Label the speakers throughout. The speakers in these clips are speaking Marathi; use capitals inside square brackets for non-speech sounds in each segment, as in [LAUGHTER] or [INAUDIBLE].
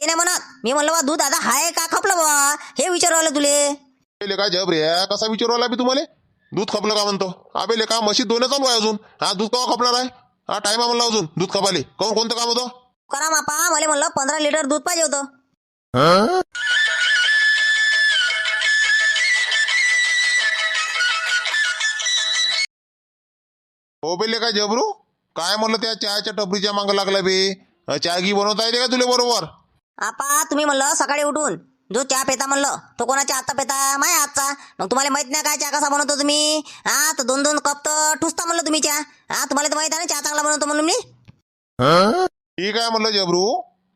Speaker 1: ते नाही म्हणत मी म्हणलं बा दूध आता हाय का खपलं बा? हे विचारू आलं तुले.
Speaker 2: लेका जब रे? कसा विचारू आला बी तुम्हाला? दूध खपलं का म्हणतो? अबे लेका म्हशी दोन चालू आहे अजून? हा दूध कवा खपणार आहे? हा टाइम म्हणलं अजून दूध खपाले. कोण कोणतं काम होतं?
Speaker 1: करा मापा मला म्हणलं पंधरा लिटर दूध पाहिजे होतं.
Speaker 2: हो बे लेका जबरू? काय म्हणलं त्या चहाच्या टपरीच्या मागं लागला बे? चहा घी बनवता येते का तुला बरोबर?
Speaker 1: आपा तुम्ही म्हणलं सकाळी उठून. जो चहा पेता म्हणलं तो कोणाच्या हातचा पेता? माझ्या हातचा. मग तुम्हाला माहीत नाही काय चहा कसा बनवतो तुम्ही? हा तर दोन दोन कप तर ठुसता म्हणलं तुम्ही चहा. हा तुम्हाला तर माहीत आहे ना चहा चांगला बनवतो म्हणून मी.
Speaker 2: ठीक आहे म्हणलं जबरू.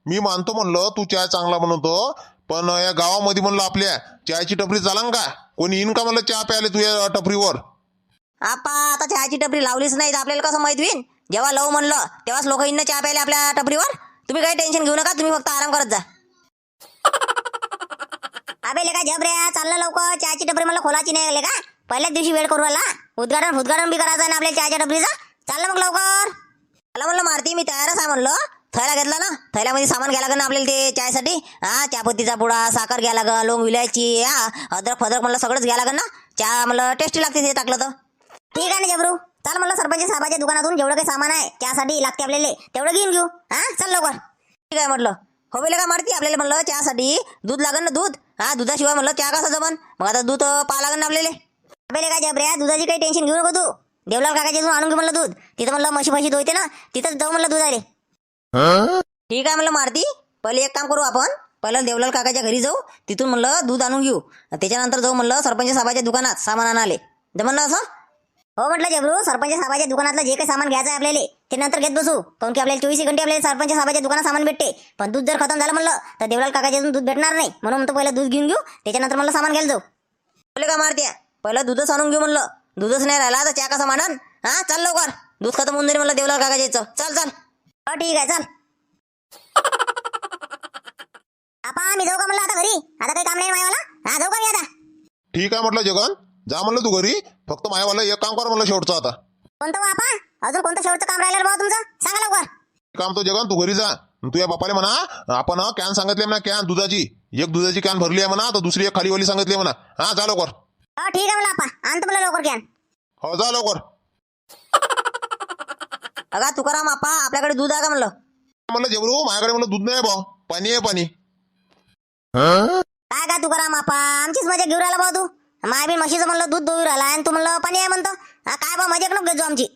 Speaker 2: मी मानतो म्हणलं तू चहा चांगला बनवतो. पण या गावामध्ये म्हणलं आपल्या चहाची टपरी चालन का? कोणी येईन का म्हणलं चहा प्यायला तुझ्या टपरीवर?
Speaker 1: आपा आता चहाची टपरी लावलीच नाही तर आपल्याला कसं माहीत होईल जेव्हा लव म्हणलं तेव्हाच लोक इन्न चहा प्यायला आपल्या टपरीवर? तुम्ही काही टेन्शन घेऊ नका तुम्ही फक्त आराम करत जा. [LAUGHS] अबे लेका जब रे चाललं लवकर. चहाची टपरी मला खोलाची नाही का पहिल्याच दिवशी वेळ करू आला उद्घाटन उद्घाटन बी करायचं ना आपल्या चहाच्या टपरीचं. चाललं मग लवकर. मला म्हणलं मारती मी तयारच आहे म्हणलं. थैला घेतला ना. थैल्यामध्ये सामान घ्या लागेल ना आपल्याला ते चायसाठी हा चहापत्तीचा पुडा साखर घ्या लागेल लोंग विलायची हा अद्रक फदरक म्हणलं सगळंच घ्या लागेल ना. चहा म्हणलं टेस्टी लागते ते टाकलं तर. ठीक आहे ना जबरू? चाल म्हणलं सरपंच साहेबाच्या दुकानातून जेवढं काही सामान आहे त्यासाठी लागते आपल्याला. तेवढं घेऊन घेऊ हा? चल लवकर. ठीक आहे म्हटलं. हो का मारती आपल्याला म्हणलं चहासाठी? दूध लागेल ना दूध? हा दुधाशिवाय म्हणलं चहा कसा जमन? मग आता दूध पा लागेल ना आपल्याला. काय जबऱ्या दुधाची काही टेन्शन घेऊ नको तू. देवलाल काकाच्या इथून आणून घे म्हणलं दूध. तिथं म्हणलं म्हशी म्हशी धुते ना तिथंच जाऊ म्हणलं दूध आले ठीक आहे म्हणलं मारती. पहिले एक काम करू आपण. पहिलं देवलाल काकाच्या घरी जाऊ. तिथून म्हणलं दूध आणून घेऊ. त्याच्यानंतर जाऊ म्हणलं सरपंच साहेबाच्या दुकानात सामान आणाले जमन ना असं? हो म्हटलं जबरू सरपंच साहेबाच्या दुकानातलं जे काही सामान घ्यायचं आहे आपल्याला ते नंतर घेत बसू. काऊन की आपल्याला चोवीस घंटे आपल्याला सरपंच साहेबाच्या दुकानात सामान भेटते. पण दूध जर खतम झालं म्हणलं तर देवलाल काकाच्या दूध भेटणार नाही. म्हणून म्हणतो पहिलं दूध घेऊन घेऊ त्याच्यानंतर म्हणलं सामान घ्यायला जाऊ. बोले का मारते? पहिलं दूधच आणून घेऊ म्हणलं. दूधच नाही राहिला तर चहा कसा मांडन? हा चल लवकर. दूध खतम होऊन जाईल म्हणलं देवलाल काकाच्या इथं. चल चल. हो ठीक आहे चल. [LAUGHS] आपा मी जाऊ का म्हणलं आता घरी? आता काही काम नाही मायवाला? हा जाऊ का मी आता?
Speaker 2: ठीक आहे म्हटलं जगन. जा म्हणलं तू घरी. फक्त मायावाला एक काम कर म्हणलं शेवटचं आता.
Speaker 1: कोणतं हो आपा? अजून कोणतं शेवटचं काम राहिलं भाऊ तुमचं? सांगा लवकर.
Speaker 2: काम तो जगन तू घरी जा. तुझ्या बापाले म्हणा आपण कॅन सांगितले म्हणा कॅन दुधाची. एक दुधाची कॅन भरली आहे म्हणा तर दुसरी एक खालीवाली सांगितली म्हणा. हा जा लवकर.
Speaker 1: हो ठीक आहे म्हणलं आपा. आणतो मला लवकर घ्या
Speaker 2: हो जा लवकर.
Speaker 1: अगा तुकाराम आपा आपल्याकडे दूध आहे का म्हणलं?
Speaker 2: म्हणलं जेवढू माझ्याकडे म्हणलं दूध नाही भाऊ. पाणी आहे पाणी.
Speaker 1: काय का तुकाराम आपा आमचीच मजा घेऊन राहिला भाऊ तू. माय बी म्हशीचं म्हणलं दूध दोऊ राहिला आणि तू म्हणलं पाणी आहे म्हणतो. हा काय बा मजा नको घेतो आमची.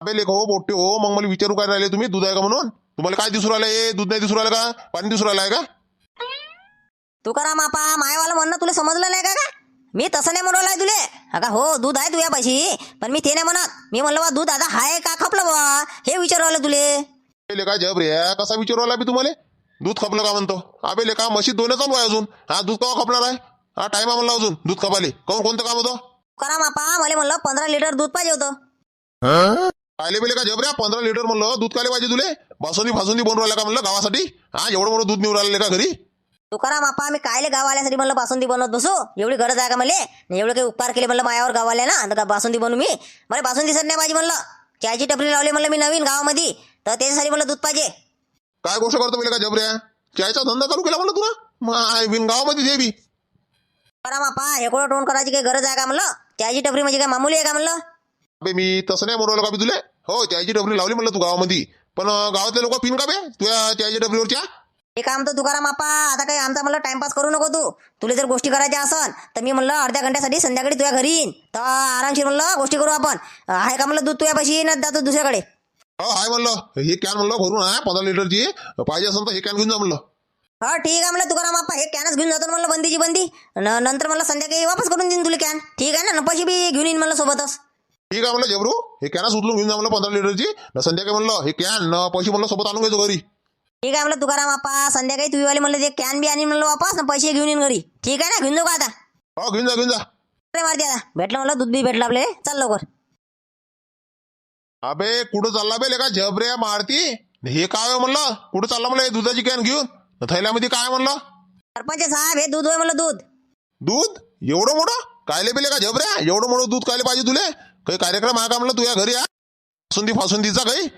Speaker 2: अबे लेख हो बोट्टे हो मग मला विचारू काय राहिले तुम्ही? दूध आहे का म्हणून? तुम्हाला काय दिसू राहिलं हे दूध नाही दिसू राहिलं का? पाणी दिसू राहिलं आहे का
Speaker 1: तुकाराम आपा मायवाला म्हणणं तुला समजलं नाही का का? मी तसं नाही म्हणून राहिलो तुले. अगा हो दूध आहे तुझ्या पाशी पण मी ते नाही म्हणत. मी म्हणलं बा दूध आता हाय का खपलं बा? हे विचारू आलं तुले.
Speaker 2: अबे लेका जब रे कसा विचारू राहिला बी तुम्हाला? दूध खपलं का म्हणतो? अबे लेका म्हशी दोन चालू आहे अजून. हा दूध कवा खपणार आहे? हा टाइम आहे म्हणलं अजून. दूध खपाले कोण कोणतं काम होतं?
Speaker 1: तुकाराम आपा मला म्हणलं पंधरा लिटर दूध पाहिजे होतं.
Speaker 2: कायले बेले का जबऱ्या? पंधरा लिटर म्हणलं. दूध काले पाहिजे तुले? बासुंदी फासुंदी बनवून राहिला का म्हणलं गावासाठी? हा एवढं मोठं दूध नेऊन राहिलं का घरी?
Speaker 1: तुकाराम आपा मी कायले गाव आल्यासाठी म्हणलं बासुंदी बनवत बसू. एवढी गरज आहे का मला? एवढे काही उपकार केले म्हणलं मायावर गाव आल्या ना बासुंदी बनवू मी. मला बासुंदी दिसत नाही पाहिजे म्हणलं. चहाची टपरी लावली म्हणलं मी नवीन गावामध्ये. तर त्याच्यासाठी म्हणलं दूध पाहिजे.
Speaker 2: काय गोष्ट करतो बेले का जबऱ्या? चायचा धंदा चालू केला म्हणलं तुला? मग बिन गावामध्ये दे बी.
Speaker 1: तुकाराम आपा हे कोणं टोन करायची काही गरज आहे का म्हणलं? चहाची टपरी म्हणजे काय मामूली आहे का म्हणलं?
Speaker 2: अबे मी तसं नाही म्हणून का बी तुले? हो चायची डबरी लावली म्हणलं तू गावामध्ये. पण अं, गावातले लोक पिन का बे तुझ्या चायच्या डबरीवरच्या
Speaker 1: हे काम तर तुकाराम आपा आता काही आमचा म्हणलं टाइमपास करू नको तू. तुला जर गोष्टी करायच्या असन तर मी म्हणलं अर्ध्या घंट्यासाठी संध्याकाळी तुझ्या घरी येईन. तर आरामशीर म्हणलं गोष्टी करू आपण. आहे का म्हणलं दूध तुझ्यापाशी? येईन जातो दुसऱ्याकडे.
Speaker 2: हो हाय म्हणलं. हे कॅन म्हणलं भरून आहे पंधरा लिटरची. पाहिजे असेल तर हे कॅन घेऊन जा म्हणलं.
Speaker 1: हो ठीक आहे म्हणलं तुकाराम आपा हे कॅनच घेऊन जातो म्हणलं बंदीची बंदी. न- नंतर म्हणलं संध्याकाळी वापस करून देईन तुला कॅन. ठीक आहे ना न पैसे बी घेऊन येईन म्हणलं सोबतच.
Speaker 2: ठीक आहे म्हणलं जबरू हे कॅनच उचलून घेऊन जा म्हणलं पंधरा लिटरची. न संध्याकाळी म्हणलं हे कॅन न पैसे म्हणलं सोबत आणून घ्यायचो घरी.
Speaker 1: ठीक आहे म्हणलं तुकाराम आपा संध्याकाळी तुझी वाले म्हणलं ते कॅन बी आणि म्हणलं वापस ना पैसे घेऊन येईन घरी. ठीक आहे ना घेऊन जाऊ का आता?
Speaker 2: हो घेऊन जा घेऊन जा.
Speaker 1: अरे मारते आता भेटलं म्हणलं दूध बी भेटलं आपले चल लवकर.
Speaker 2: अबे कुठं चालला बे लेका? जबऱ्या मारती. हे काय आहे म्हणलं? कुठं चालला म्हणलं हे दुधाची कॅन घेऊन? न थैल्यामध्ये काय म्हणलं?
Speaker 1: सरपंच साहेब हे दूध होय म्हणलं दूध.
Speaker 2: दूध? एवढं मोठं? कायले बेले का जबऱ्या एवढं मोठं दूध कायले पाहिजे तुले? काही कार्यक्रम आहे का म्हणलं तुझ्या घरी आहे फासुंदी फासुंदीचा काही?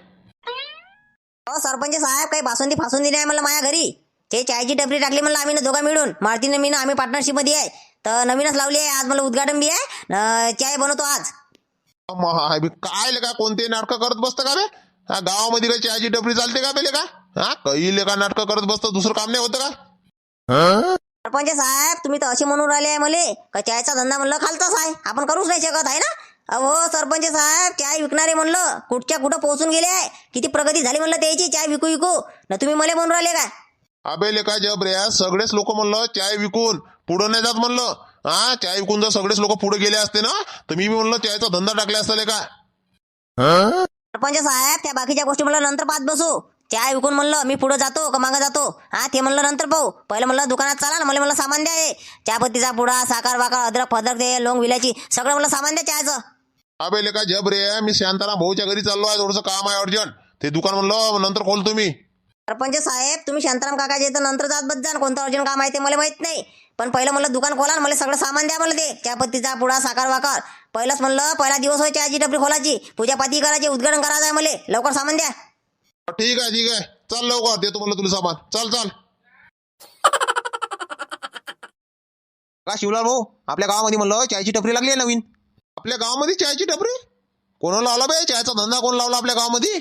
Speaker 1: सरपंच साहेब काही बासुंदी फासुंदी नाही म्हणलं माझ्या घरी. ते चायची टपरी टाकली म्हणलं आम्ही ना दोघं मिळून. मारुतीनं मी ना आम्ही पार्टनरशिपमध्ये आहे. तर नवीनच लावली आहे आज मला उद्घाटन बी आहे. न चाय बनवतो आज.
Speaker 2: महा- काय लेका कोणते नाटकं करत बसतं का बे? हा गावामध्ये काय चहाची टपरी चालते का बेले का? हा? काही लेका नाटकं करत बसतं? दुसरं काम नाही होतं का?
Speaker 1: सरपंच साहेब तुम्ही तर असे म्हणून राहिले आहे मले. का चायचा धंदा म्हणलं खालचाच आहे. आपण करूच नाही शकत आहे ना? अहो सरपंच साहेब चाय विकणारे म्हणलं. कुठच्या कुठं पोहोचून गेले आहे? किती प्रगती झाली म्हणलं त्याची? चाय विकू विकू. ना तुम्ही मला म्हणून राहिले का?
Speaker 2: अबे लेका जब रे सगळेच लोक म्हणलं चाय विकून. पुढं नाही जात म्हणलं. हा? चाय विकून जर सगळेच लोक पुढे गेले असते ना तर मी म्हणलं चायचा धंदा टाकला असता लेका.
Speaker 1: सरपंच साहेब त्या बाकीच्या गोष्टी म्हणलं नंतर पाहत बसू. चाय विकून म्हणलं मी पुढे जातो का मागं जातो? हा ते म्हणलं नंतर पाहू. पहिलं म्हणलं दुकानात चाला ना मला म्हणलं सामान द्या हे. चहापत्तीचा पुडा साखर वाकर अद्रक फदरक ते लोंग विलायची सगळं म्हणलं सामान द्या चायचं
Speaker 2: अबे लेका जब रे मी शांताराम भाऊच्या घरी चाललो आहे थोडंसं काम आहे अर्जंट ते दुकान म्हणलं नंतर खोलतो मी
Speaker 1: सरपंच साहेब तुम्ही शांताराम काकाचे तर नंतर जात बस जा कोणतं अर्जंट काम आहे ते मला माहीत नाही. पण पहिलं म्हणलं दुकान खोला आणि मला सगळं सामान द्या मला ते चहापत्तीचा पुडा साखर वाकर पहिलंच म्हणलं पहिला दिवस होय चहाची टपरी खोलाची. पूजापाती करायची उद्घाटन करायचं आहे मला. लवकर सामान द्या.
Speaker 2: ठीक आहे ठीक आहे. चल लवकर देतो म्हणलं तुला सामान. चल चल. [LAUGHS]
Speaker 3: का शिवलाल भाऊ आपल्या गावामध्ये म्हणलं चायची टपरी लागली आहे नवीन.
Speaker 2: आपल्या गावामध्ये चायची टपरी? कोणाला लावला बे चायचा धंदा कोण लावला आपल्या गावामध्ये?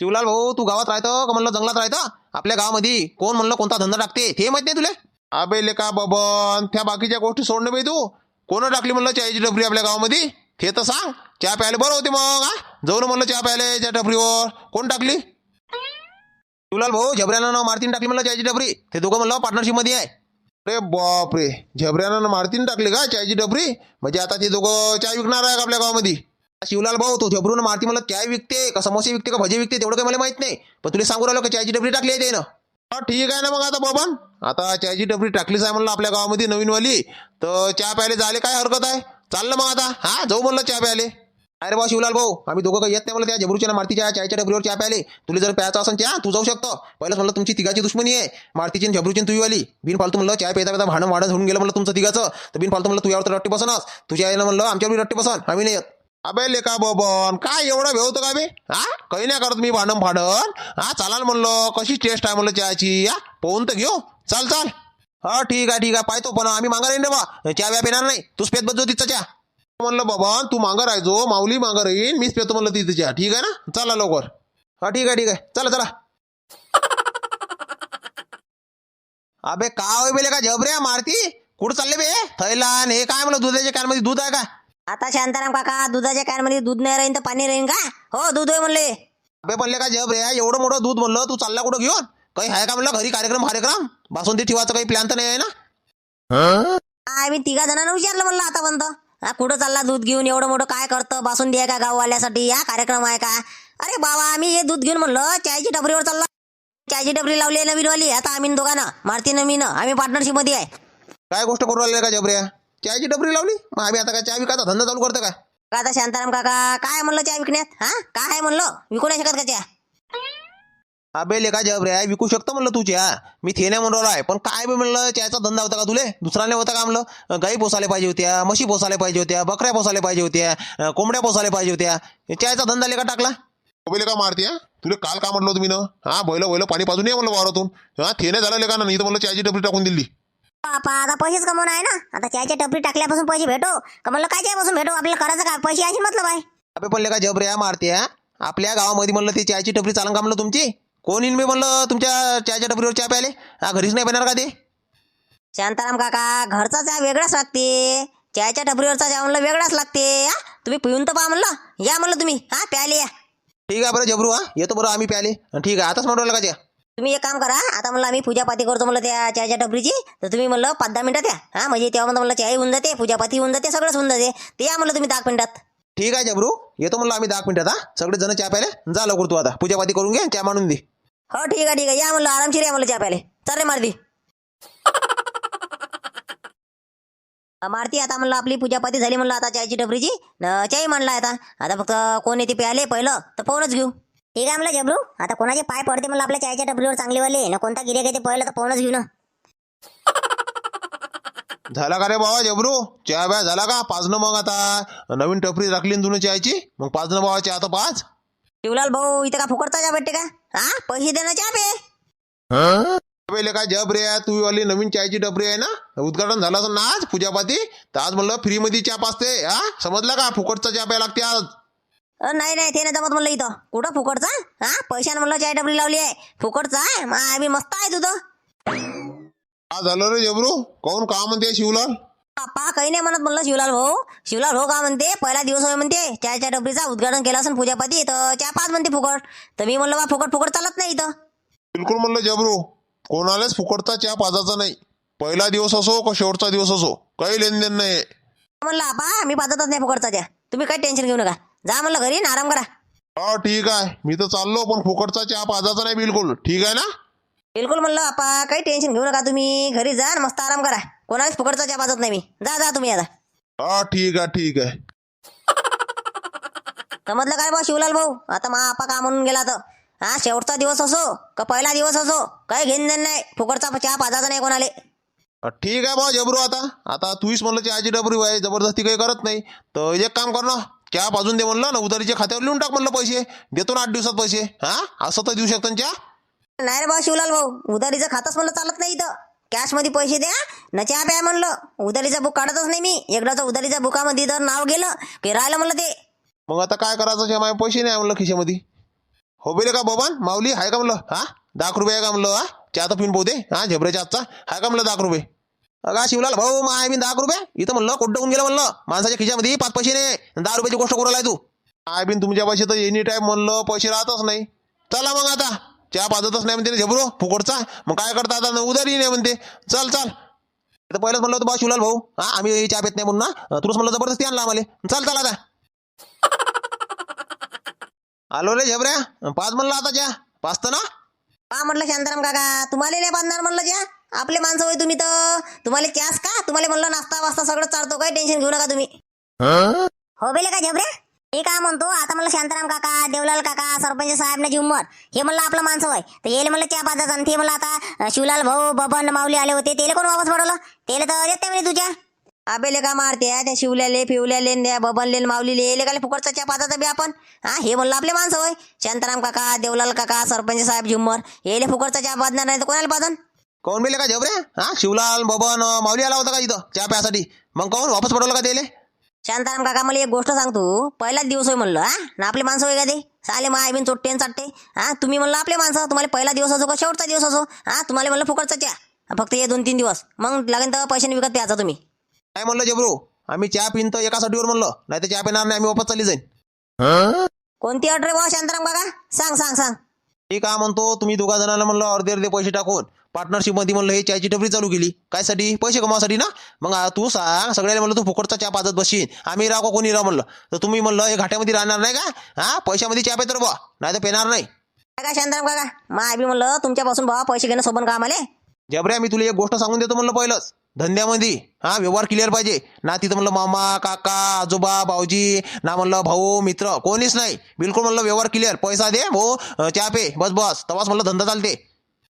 Speaker 3: शिवलाल भाऊ तू गावात राहतं का म्हणलं जंगलात राहतं? आपल्या गावामध्ये कोण म्हणलं कोणता धंदा टाकते? हे माहीत नाही तुला?
Speaker 2: अबे लेका बबन त्या बाकीच्या गोष्टी सोडणे बाई तू. कोण टाकली म्हणलं चायची टपरी आपल्या गावामध्ये? हे तर सांग. चहा प्यायला बरं होते मग हा? जाऊन म्हणलं चहा प्यायला त्या टपरीवर. कोण टाकली?
Speaker 3: शिवलाल भाऊ झबऱ्यानं नाव मारतीन टाकली म्हणलं चायची डबरी ते दोघं म्हणलं पार्टनरशिपमध्ये आहे.
Speaker 2: अरे बापरे झबऱ्यानं मारतीन टाकली का चायची डबरी म्हणजे आता ते दोघं चाय विकणार आहे का आपल्या गावामध्ये.
Speaker 3: शिवलाल भाऊ तू झबरून मारती म्हणलं चाय विकते का समोसे विकते का भजे विकते तेवढं काही मला माहीत नाही. पण तुला सांगू राहिलो का चायची डबरी टाकली आहे ते
Speaker 2: हा ठीक आहे ना मग आता बबन. आता चायची डबरी टाकलीच आहे म्हणलं आपल्या गावामध्ये नवीनवाली. तर चहा प्यायला जायला काय हरकत आहे? चाललं मग आता. हा जाऊ म्हणलं चहा प्यायले.
Speaker 3: अरे बा शिवलाल भाऊ आम्ही दोघं काही येत नाही म्हणलं त्या जबरूच्या मारतीच्या चायच्या डबरीवर चहा प्याले तुला जर प्यायचा असेल चहा तू जाऊ शकतो. पहिलंच म्हणलं तुमची तिघाची दुश्मनी आहे. मारतीची झबरूची आणि तुझीवाली बिन फालतू म्हणलं चहा पेता पेता भांडण वाढत होऊन गेलं म्हणलं तुमचं तिघाचं. तर बिन फालतू म्हणलं तुझ्यावर तर रट्टी बसनच. तुझ्या आईनं म्हणलं आमच्यावर रट्टी बसन. आम्ही नाही येत.
Speaker 2: अबे लेका बबन काय एवढं भेवतो का बे? हा काही नाही करत मी भांडण फाडण हा चालाल म्हणलं कशी टेस्ट आहे म्हणलं चहाची? या पोहून तर घेऊ. चाल चाल.
Speaker 3: हा ठीक आहे ठीक आहे. पाहतो पण आम्ही मागा नाही रे बा. चहा व्या पेणार नाही. तूच पेत बसतो तिचा चहा.
Speaker 2: म्हणलं बाबा तू मागं राहायचो माऊली मागं राहीन मीच पेतो म्हणलं तिथे चहा ठीक आहे ना? चला लवकर.
Speaker 3: हा ठीक आहे ठीक आहे. चला चला. [LAUGHS] अबे का होय बेले का झबऱ्या मारती? कुठं चालले बे? थैलान हे काय म्हणलं दुधाच्या कॅनमध्ये दूध आहे का?
Speaker 1: आता शांताराम काका दुधाच्या कॅनमध्ये दूध नाही राहीन तर पाणी राहीन का? हो दूध होय म्हणले.
Speaker 3: अबे म्हणले का झबऱ्या एवढं मोठं दूध म्हणलं तू चालला कुठं घेऊन? काही आहे का म्हणलं घरी कार्यक्रम कार्यक्रम बासुंदी ठेवायचं काही प्लॅन तर नाही आहे ना?
Speaker 1: मी तिघा जणांना विचारलं म्हणलं आतापर्यंत. हा कुठं चालला दूध घेऊन? एवढं मोठं काय करतं? बासुंदी आहे का गाववाल्यासाठी? हा कार्यक्रम आहे का? अरे बाबा आम्ही हे दूध घेऊन म्हणलं चायची टपरीवर चालला. चायची टपरी लावली आहे नवीनवाली. आता आम्ही दोघांना मारतीनं मीनं आम्ही पार्टनरशिपमध्ये आहे.
Speaker 3: काय गोष्ट करू राहिले का झबऱ्या चहाची डबरी लावली? मग आम्ही आता काय चहा विकायचा धंदा चालू करतो का?
Speaker 1: का आता शांताराम काका काय म्हणलं चहा विकण्यात? हा काय आहे म्हणलं? विकू नाही शकत का चहा?
Speaker 3: अबे लेका जबऱ्या विकू शकतो म्हणलं तू चहा. मी थे नाही म्हणलो आहे. पण काय बी म्हणलं चहाचा धंदा होता का तुले? दुसरा नाही होता का म्हणलं? गाई पोसायला पाहिजे होत्या म्हशी पोसायला पाहिजे होत्या बकऱ्या पोसायला पाहिजे होत्या कोंबड्या पोसायला पाहिजे होत्या. हे चहाचा धंदा लेका टाकला?
Speaker 2: बैल का मारते हा? तुला काल का म्हटलं तुम्ही ना? हा बैल बैल पाणी पाजून ये म्हणलं वावरातून. हा थे नाही झालं लेका ना नाही? तर म्हणलं चहाची टपरी टाकून दिली.
Speaker 1: बापा आता पैसेच कमवणं आहे ना? आता चायच्या टपरी टाकल्यापासून पैसे भेटो. का म्हणलं काय पासून भेटो? आपल्याला करायचं काय पैसे याची मतलब आहे.
Speaker 3: अबे पण लेका जबऱ्या मारत्या आपल्या गावामध्ये म्हणलं ते चहाची टपरी चालन का म्हणलं तुमची? कोण येईन मी म्हणलं तुमच्या चहाच्या टपरीवर चहा प्याले हा घरीच नाही पेणार का ते?
Speaker 1: शांताराम काका घरचा चहा वेगळाच लागते. चायच्या टपरीवरचा चहा म्हणलं वेगळाच लागते. हा तुम्ही पिऊन तर पहा म्हणलं. या म्हणलं तुम्ही. हा प्याले या.
Speaker 3: ठीक आहे बरं जबरू हा. येतो बरं आम्ही प्याले ठीक आहे आताच म्हणून का चहा
Speaker 1: तुम्ही एक काम करा. आता म्हणलं आम्ही पूजापाती करतो म्हणलं त्या चायच्या टपरीची. तर तुम्ही म्हणलं पाच दहा मिनिटात या हा म्हणजे तेव्हा म्हणलं चाय होऊन जाते पूजापाती होऊन जाते सगळंच होऊन जाते. ते या म्हणलं तुम्ही दहा मिनिटात.
Speaker 3: ठीक आहे जबरू. येतो म्हणलं आम्ही दहा मिनिटात हा. सगळे जण चहा प्याले जा लवकर तू आता. पूजापाती करून घे चहा मांडून दे.
Speaker 1: हो ठीक आहे ठीक आहे. या म्हणलं आरामशीर या म्हणलं चहा प्याले चल रे मारती. [LAUGHS] मारती आता म्हणलं आपली पूजापाती झाली म्हणलं आता चायची टपरीची. न चाय मांडला आता. आता फक्त कोण येते प्याले पहिलं तर पाहूनच घेऊ. ठीक आहे म्हणलं जबरू. आता कोणाचे पाय पडते म्हणलं आपल्या चायच्या टपरीवर चांगले वाले ना कोणता गिऱ्हाईक येते पहिलं तर पाहूनच घेऊ ना. [LAUGHS]
Speaker 2: झाला का रे बाबा जबरू? चहा ब्या झाला का? पाजणं मग आता. नवीन टपरी राखली ना तुला चहाची मग पाजणं बाबा चहा तर पाच.
Speaker 1: शिवलाल भाऊ इथं का फुकटचा चहा भेटते का? हा? पैसे देणं चहा पे.
Speaker 2: पहिले काय जब रे तू वाली नवीन चायची डबरी आहे ना? उद्घाटन झालं असं ना आज पूजापाती? तर आज म्हणलं फ्रीमध्ये चहा पाचते हा? समजला का? फुकटचा चहा प्यायला लागते आज.
Speaker 1: अ, नाही नाही ते नाही जमत म्हणलं इथं. कुठं फुकटचा? हा? पैशानं म्हणलं चाय डबरी लावली आहे. फुकटचा आहे? मग आम्ही मस्त आहे तुझं.
Speaker 2: हा झालं रे जबरू? काऊन का म्हणते शिवलाल?
Speaker 1: पप्पा काही नाही म्हणत म्हणलं शिवलाल भाऊ. शिवलाल भाऊ का म्हणते? पहिला दिवस होय म्हणते. चायच्या डबरीचा उद्घाटन केलं असं पूजापती तर चहा पाच म्हणते फुकट. तर मी म्हणलं बा फुकट फुकट चालत नाही इथं.
Speaker 2: बिलकुल म्हणलं जबरू. कोणालाच फुकटचा चहा पाजायचा नाही. पहिला दिवस असो का शेवटचा दिवस असो काही लेनदेन नाही
Speaker 1: म्हणलं आपा मी पाजतच नाही फुकटचा चहा. तुम्ही काही टेन्शन घेऊ नका. जा म्हणलं घरी आणि आराम करा.
Speaker 2: हा ठीक आहे. मी तर चाललो पण फुकटचा चहा पाजायचा नाही बिलकुल. ठीक आहे ना?
Speaker 1: बिलकुल म्हणलं आपा काही टेन्शन घेऊ नका तुम्ही. घरी जा आणि मस्त आराम करा. कोणालाच फुकटचा चहा पाजत नाही मी. जा जा तुम्ही आता.
Speaker 2: हा ठीक आहे ठीक आहे.
Speaker 1: समजलं काय बा शिवलाल भाऊ? आता मा आपा का म्हणून गेला तर. हा शेवटचा दिवस असो का पहिला दिवस असो काही घेणं देणं नाही. फुकटचा चहा पाजायचा नाही कोणाले.
Speaker 2: अ, ठीक आहे बा जबरू आता. आता तूच म्हणलं चहाची डबरी आहे जबरदस्ती काही करत नाही. तर एक काम कर ना चहा पाजून दे म्हणलं ना उधारीच्या खात्यावर लिहून टाक म्हणलं पैसे. देतो ना आठ दिवसात पैसे. हा असं तर देऊ शकतो ना चहा?
Speaker 1: नाही रे बा शिवलाल भाऊ उधारीचं खातच म्हणलं चालत नाही इथं. कॅशमध्ये पैसे द्या न चहा प्या म्हणलं. उधारीचा बुक काढतच नाही मी. एकदाचा उधारीच्या बुकामध्ये जर नाव गेलं की राहिलं म्हणलं ते.
Speaker 2: मग आता काय करायचं माझे पैसे नाही म्हणलं खिशामध्ये. हो बेले का बबन? माऊली आहे का म्हणलं? हा? दहा रुपये आहे का म्हणलं हा? चहा तर पिऊन पोहते. हा झेबऱ्याच्या आजचा आहे का म्हणलं दहा रुपये? अगा शिवलाल भाऊ मग आहे मी दहा रुपये? इथं म्हणलं कोड्डं गेलं म्हणलं. माणसाच्या खिशामध्ये पाच पैसे नाही. दहा रुपयाची गोष्ट करू आहे तू. आय बिन तुमच्या पैसे तर एनी टाईम म्हणलं पैसे राहतच नाही. चला मग आता. चहा पाजतच नाही म्हणते झेबरो फुकटचा मग काय करता आता? न उधारी नाही म्हणते. चल चल. तर पहिलंच म्हणलं होतं बा शिवलाल भाऊ. हा आम्ही चहा पेत नाही म्हणून ना तुलाच म्हणलं जबरदस्ती आणला आम्हाला. चल चल आता. [LAUGHS] आलो रे झेबऱ्या. पाच म्हणलं आता चहा. पाचत ना?
Speaker 1: हा म्हटलं शांताराम काका तुम्हाला नाही बांधणार म्हणलं चहा? आपले माणसं होय तुम्ही तर. तुम्हाला चहाच का? तुम्हाला म्हणलं नाश्ता वास्ता सगळं चालतो काही टेन्शन घेऊ नका तुम्ही. हो बेले का झेबरे मी काय म्हणतो आता म्हणलं शांताराम काका देवलाल काका सरपंच साहेब ना झुम्मर हे म्हणलं आपलं माणसं होय. तर येले म्हणलं चहा पाजायचं आणि ते म्हणलं आता शिवलाल भाऊ बबन माऊली आले होते. तेले कोण वापस पडवलं? तेले तर देत नाही म्हणे तुझ्या आबेले का मारते त्या शिवल्याले फिवल्याले न त्या बबनले न माऊलीले येले का फुकटचा चहा पाजायचा बी आपण. हा हे म्हणलं आपले माणसं होय. शांताराम काका देवलाल काका सरपंच साहेब झुम्मर येले फुकटचा चहा पाजणार नाही तर कोणाला पाजन?
Speaker 3: कोण बेले का झेबऱ्या हा शिवलाल बबन माऊली आला होता का इथं चहा प्यासाठी? मग कोण? वापस पडवलं का त्याले?
Speaker 1: शांताराम काका मला एक गोष्ट सांगतो पहिलाच दिवस होय म्हणलं हा? ना आपले माणसं होय का ते साले माय बिन चोट्टे चाटते हा? तुम्ही म्हणलं आपले माणसं तुम्हाला पहिला दिवस असो का शेवटचा दिवस असो? हा? तुम्हाला म्हणलं फुकटचा चहा. फक्त हे दोन तीन दिवस. मग लागेल तर पैशाने विकत प्यायचा तुम्ही.
Speaker 3: काय म्हणलं जबरू? आम्ही चहा पिन तर एका साठीवर म्हणलं. नाही तर चहा पिणार नाही आम्ही वापस चालली जाईन.
Speaker 1: कोणती अट रे बा शांताराम काका? सांग सांग सांग.
Speaker 3: मी काय म्हणतो तुम्ही दोघा जणांना म्हणलं अर्धे अर्धे पैसे टाकून पार्टनरशिपमध्ये म्हणलं हे चायची टपरी चालू केली. कायसाठी? पैसे कमावासाठी ना? मग तू सांग सगळ्याला म्हणलं तू फुकटचा चहा पाजत बसशील आम्ही राहो का कोणी राह म्हणलं? तर तुम्ही म्हणलं हे घाट्यामध्ये राहणार नाही का? हा पैशामध्ये चहा पेतर बा नाही तर पेणार नाही.
Speaker 1: काका शांताराम काका माय बी म्हणलं तुमच्यापासून भावा पैसे घेणं सोबत काम आले
Speaker 3: जबऱ्या मी तुला एक गोष्ट सांगून देतो म्हणलं पहिलंच. धंद्यामध्ये. हा व्यवहार क्लिअर पाहिजे. ना तिथं म्हणलं मामा काका आजोबा भाऊजी ना म्हणलं भाऊ मित्र कोणीच नाही. बिलकुल म्हणलं व्यवहार क्लिअर पैसा दे भाऊ चहा पे बस बस. तवाच म्हणलं धंदा चालते.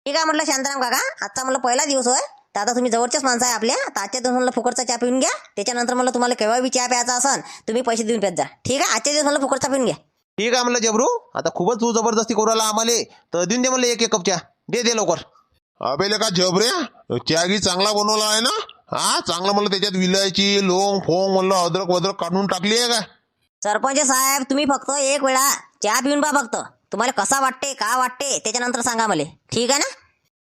Speaker 1: ठीक आहे म्हटलं शांताराम काका. आजचा म्हणलं पहिला दिवस होय. तर आता तुम्ही जवळच्याच माणसं आहे आपल्या. तर आजच्या दिवस म्हणलं फुकटचा चहा पिऊन घ्या. त्याच्यानंतर म्हणलं तुम्हाला केव्हा बी चहा प्यायचा असन तुम्ही पैसे देऊन प्यात जा. ठीक आहे? आजच्या दिवस म्हणलं फुकटचा पिऊन घ्या.
Speaker 3: ठीक आहे म्हणलं जबरू. आता खूपच तू जबरदस्ती करू राहिला आम्हाला. तर देऊन दे म्हणलं एक एक कप चहा. दे दे लवकर.
Speaker 2: अबेले का जबऱ्या चहागी चांगला बनवला आहे ना? हा चांगला म्हणलं त्याच्यात विलायची लोंग फोंग म्हणलं अद्रक वद्रक काढून टाकली आहे का?
Speaker 1: सरपंच साहेब तुम्ही फक्त एक वेळा चहा पिऊन पहा फक्त. तुम्हाला कसा वाटते का वाटते त्याच्यानंतर सांगा मला. ठीक आहे ना?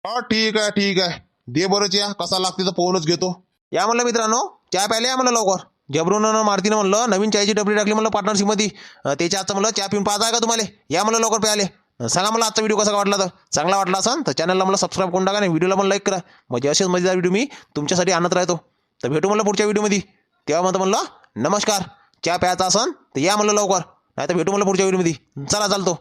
Speaker 2: हा ठीक आहे ठीक आहे. दे बरं चहा. कसा लागते तर पोहूनच घेतो.
Speaker 3: या म्हणलं मित्रांनो चहा प्यायला या म्हणलं लवकर. जबरूनं मारतीनं म्हणलं नवीन चायची टपरी टाकली म्हणलं पार्टनरशिपमध्ये त्याच्या आजचं म्हणलं चहा पिऊन पाहता आहे का तुम्हाला? या म्हणलं लवकर प्यायले. सांगा मला आजचा व्हिडिओ कसा वाटला तर. चांगला वाटला असेल तर चॅनलला मला सबस्क्राईब करून टाका आणि व्हिडिओला मला लाईक करा. म्हणजे असेच मजेदार व्हिडिओ मी तुमच्यासाठी आणत राहतो. तर भेटू मला पुढच्या व्हिडिओमध्ये तेव्हा म्हणतो म्हणलं नमस्कार. चहा प्यायचा असन तर या म्हणलं लवकर. नाही तर भेटू मला पुढच्या व्हिडिओमध्ये चला चालतो.